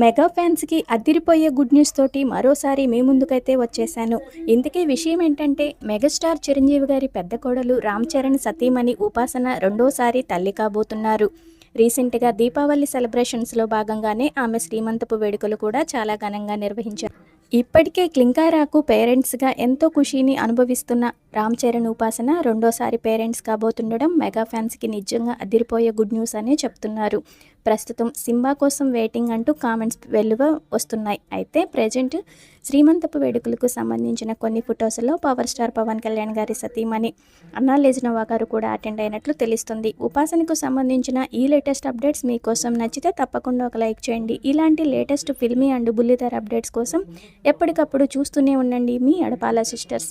Mega ఫ్యాన్స్కి అదిరిపోయే good news తోటి మరోసారి మీ ముందుకైతే వచ్చేసాను. ఇంతకీ విషయం ఏంటంటే మెగాస్టార్ చిరంజీవి గారి పెద్ద కోడలు రామ్ చరణ్ సతీమణి ఉపాసన రెండోసారి తల్లి కాబోతున్నారు. రీసెంట్గా దీపావళి సెలబ్రేషన్స్లో భాగంగానే ఆమె శ్రీమంతపు వేడుకలు కూడా చాలా ఘనంగా నిర్వహించారు. ఇప్పటికే క్లింకారాకు పేరెంట్స్గా ఎంతో ఖుషీని అనుభవిస్తున్న రామ్ చరణ్ ఉపాసన రెండోసారి పేరెంట్స్ కాబోతుండడం మెగా ఫ్యాన్స్కి నిజంగా అదిరిపోయే గుడ్ న్యూస్ అనే చెప్తున్నారు. ప్రస్తుతం సింబా కోసం వెయిటింగ్ అంటూ కామెంట్స్ వెలువ వస్తున్నాయి. అయితే ప్రజెంట్ శ్రీమంతపు వేడుకలకు సంబంధించిన కొన్ని ఫొటోస్లో పవర్ స్టార్ పవన్ కళ్యాణ్ గారి సతీమణి అన్నా లేజనవా గారు కూడా అటెండ్ అయినట్లు తెలుస్తుంది. ఉపాసనకు సంబంధించిన ఈ లేటెస్ట్ అప్డేట్స్ మీకోసం నచ్చితే తప్పకుండా ఒక లైక్ చేయండి. ఇలాంటి లేటెస్ట్ ఫిల్మీ అండ్ బుల్లితెర అప్డేట్స్ కోసం ఎప్పటికప్పుడు చూస్తూనే ఉండండి మీ Adapala sisters.